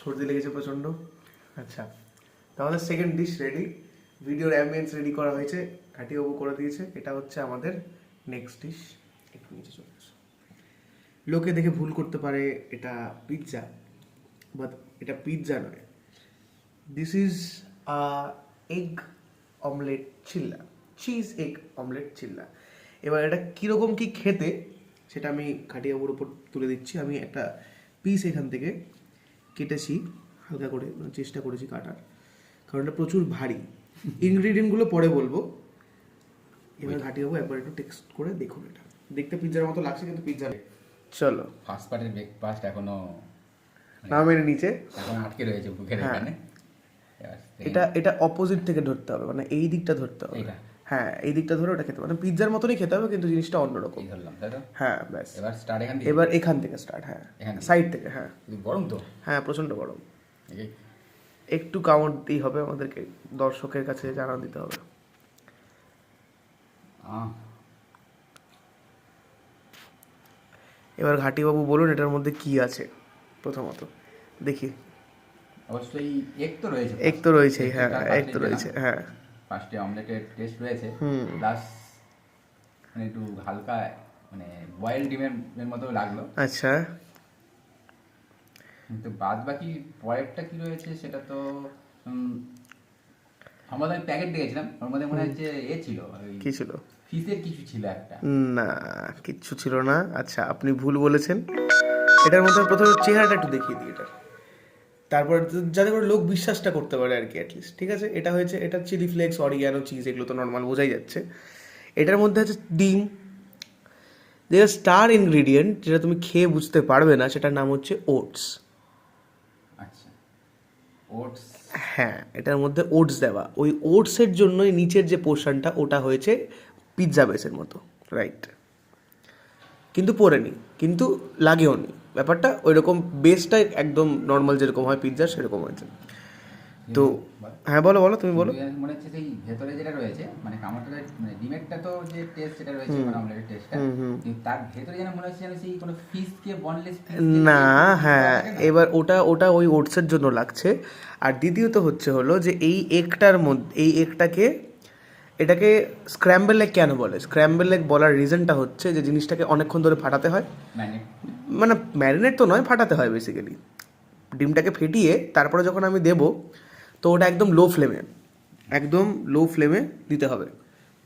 সর্দি লেগেছে প্রচণ্ড। আচ্ছা। তাহলে সেকেন্ড ডিশ রেডি ভিডিওর অ্যাম্বিয়েন্স রেডি করা হয়েছে ঘাটিবাবু করে দিয়েছে। এটা হচ্ছে আমাদের নেক্সট ডিশ একটু নিচে চলে আসো। লোকে দেখে ভুল করতে পারে এটা পিৎজা বাট এটা পিৎজা নয়। This is a egg omelette chilla cheese egg omelette chilla এবার এটা কীরকম কি খেতে সেটা আমি খাটিয়াবুর উপর তুলে দিচ্ছি। আমি একটা পিস এখান থেকে কেটেছি হালকা করে মানে চেষ্টা করেছি কাটার। কারণ এটা প্রচুর ভারী। ইনগ্রিডিয়েন্টগুলো পরে বলব। এবার ঘাটিয়াবু একবার একটু টেক্সট করে দেখুন এটা। দেখতে পিৎজার মতো লাগছে কিন্তু পিৎজা চলো। ফার্স্ট পার্টের ব্রেকফাস্ট এখনও না নামের নিচে। এখন আটকে রয়েছে বুকের হ্যাঁ। এখানে। এটা এটা অপোজিট থেকে ধরতে হবে মানে এই দিকটা ধরতে হবে। এইটা? হ্যাঁ এই দিকটা ধরে ওটা খেতে হবে। মানে পিৎজার মতনই খেতে হবে কিন্তু জিনিসটা অন্যরকম ধরলাম তাই তো? হ্যাঁ ব্যাস। এবার স্টার্ট এখান থেকে? এবার এখান থেকে স্টার্ট হ্যাঁ। সাইড থেকে? হ্যাঁ। গরম তো? হ্যাঁ প্রচণ্ড গরম। একটু কাউন্ট দিতেই হবে আমাদেরকে দর্শকের কাছে জানা দিতে হবে। এবার ঘাটিবাবু বলুন এটার মধ্যে কি আছে প্রথমত? দেখি। অবশ্যই এক তো রয়েছে। এক তো রয়েছেই হ্যাঁ এক তো রয়েছে হ্যাঁ। ফার্স্টে অমলেটের টেস্ট রয়েছে প্লাস মানে একটু হালকা মানে বয়েল ডিমের মতো লাগল। আচ্ছা। কিন্তু বাদ বাকি পরেরটা কি রয়েছে সেটা তো আমাদের আমি প্যাকেট দেখেছিলাম ওর মধ্যে মনে হচ্ছে এ ছিল কি ছিল? ফিসের কিছু ছিল একটা। না কিচ্ছু ছিল না। আচ্ছা আপনি ভুল বলেছেন। এটার মধ্যে প্রথমে চেহারাটা একটু দেখিয়ে দিই এটা। তারপর যাতে করে লোক বিশ্বাসটা করতে পারে আর কি অ্যাটলিস্ট ঠিক আছে? এটা হয়েছে এটা চিলি ফ্লেক্স অরিগ্যানো চিজ এগুলো তো নর্মাল বোঝাই যাচ্ছে। এটার মধ্যে আছে ডিম। যেটা স্টার ইনগ্রিডিয়েন্ট যেটা তুমি খেয়ে বুঝতে পারবে না সেটার নাম হচ্ছে ওটস আচ্ছা। ওটস হ্যাঁ এটার মধ্যে ওটস দেওয়া। ওই ওটসের জন্যই নিচের যে পোর্শনটা ওটা হয়েছে পিৎজা বেসের মতো রাইট কিন্তু পড়েনি কিন্তু লাগেও নি। ব্যাপারটা ওই রকম বেসটা একদম নর্মাল যেরকম হয় পিৎজা সেরকম হয়েছে। তো হ্যাঁ বলো বলো তুমি বলো। মনে হচ্ছে সেই ভেতরে যেটা রয়েছে মানে কামাটার মানে ডিমেরটা তো যে টেস্ট সেটা রয়েছে মানে অমলেটের টেস্টটা। কিন্তু তার ভেতরে যেন মনে হচ্ছে যেন সেই কোনো ফিশকে বনলেস না হ্যাঁ এবার ওটা ওটা ওই ওটসের জন্য লাগছে। আর দ্বিতীয়ত হচ্ছে হলো যে এই একটার মধ্যে এই এগটাকে এটাকে স্ক্র্যাম্বল লেগ কেন বলে? স্ক্র্যাম্বল লেগ বলার রিজনটা হচ্ছে যে জিনিসটাকে অনেকক্ষণ ধরে ফাটাতে হয়। মানে ম্যারিনেট তো নয় ফাটাতে হয় বেসিক্যালি ডিমটাকে ফেটিয়ে তারপরে যখন আমি দেবো তো ওটা একদম লো ফ্লেমে একদম লো ফ্লেমে দিতে হবে।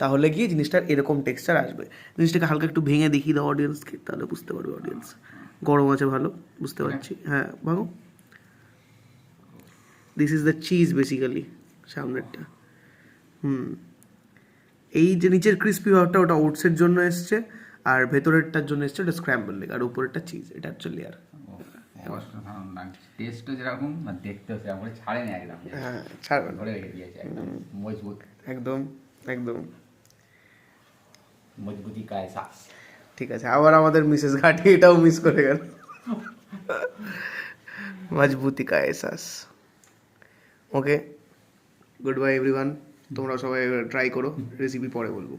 তাহলে গিয়ে জিনিসটার এরকম টেক্সচার আসবে। জিনিসটাকে হালকা একটু ভেঙে দেখিয়ে দাও অডিয়েন্সকে তাহলে বুঝতে পারবে অডিয়েন্স গরম আছে ভালো বুঝতে পারছি। হ্যাঁ ভাঙো। This is the cheese basically সামনেরটা। হুম। এই যে নিচের ক্রিস্পি ভাবটা ওটা ওটসের জন্য এসছে আর ভেতরেরটার জন্য এসছে ওটা স্ক্র্যাম্বল লেগ আর উপরেরটা চিজ এটা হচ্ছে লেয়ার অসাধারণ লাগছে টেস্টও যেরকম না দেখতেও সেরকম ছাড়ে না একদম। হ্যাঁ ছাড়বে না। ধরে রেখে দিয়েছে একদম মজবুত। একদম একদম। মজবুতি শ্বাস ঠিক আছে আবার আমাদের মিসেস ঘাটি এটাও মিস করে গেল। মজবুতি কা এহসাস ওকে গুড বাই এভরিওয়ান তোমরা সবাই ট্রাই করো রেসিপি পরে বলব।